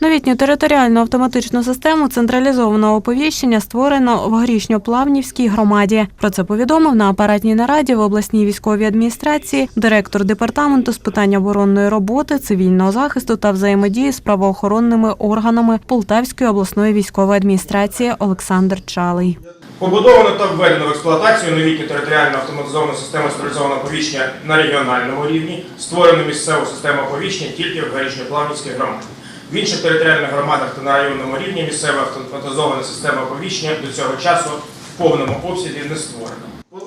Новітню територіальну автоматичну систему централізованого оповіщення створено в Горішньоплавнівській громаді. Про це повідомив на апаратній нараді в обласній військовій адміністрації директор департаменту з питань оборонної роботи, цивільного захисту та взаємодії з правоохоронними органами Полтавської обласної військової адміністрації Олександр Чалий. Побудовано та введено в експлуатацію новітню територіальну автоматизовану систему централізованого оповіщення на регіональному рівні, створено місцеву систему оповіщення тільки в Горішньоплавнівській громаді. В інших територіальних громадах та на районному рівні місцева автоматизована система оповіщення до цього часу в повному обсязі не створена.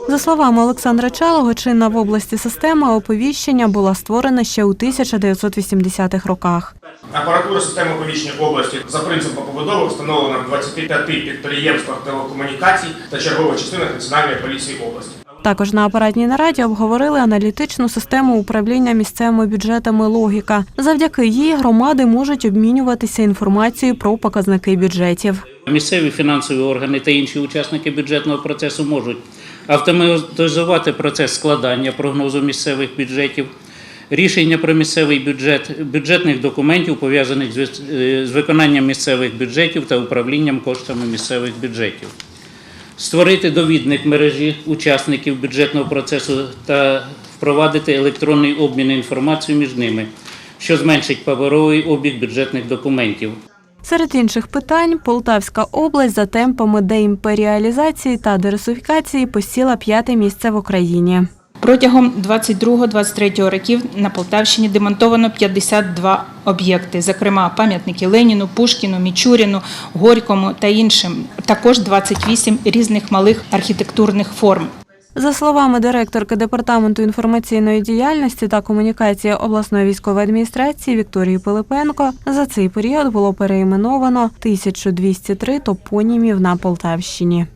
За словами Олександра Чалого, чинна в області система оповіщення була створена ще у 1980-х роках. Апаратура системи оповіщення області за принципом побудови встановлена в 25 підприємствах телекомунікацій та чергових частинах Національної поліції області. Також на апаратній нараді обговорили аналітичну систему управління місцевими бюджетами «Логіка». Завдяки їй громади можуть обмінюватися інформацією про показники бюджетів. Місцеві фінансові органи та інші учасники бюджетного процесу можуть автоматизувати процес складання прогнозу місцевих бюджетів, рішення про місцевий бюджет, бюджетних документів, пов'язаних з е, виконанням місцевих бюджетів та управлінням коштами місцевих бюджетів. Створити довідник мережі учасників бюджетного процесу та впровадити електронний обмін інформацією між ними, що зменшить паперовий обіг бюджетних документів. Серед інших питань Полтавська область за темпами деімперіалізації та дерусифікації посіла п'яте місце в Україні. Протягом 22-23 років на Полтавщині демонтовано 52 об'єкти, зокрема пам'ятники Леніну, Пушкіну, Мічуріну, Горькому та іншим. Також 28 різних малих архітектурних форм. За словами директорки департаменту інформаційної діяльності та комунікації обласної військової адміністрації Вікторії Пилипенко, за цей період було переіменовано 1203 топонімів на Полтавщині.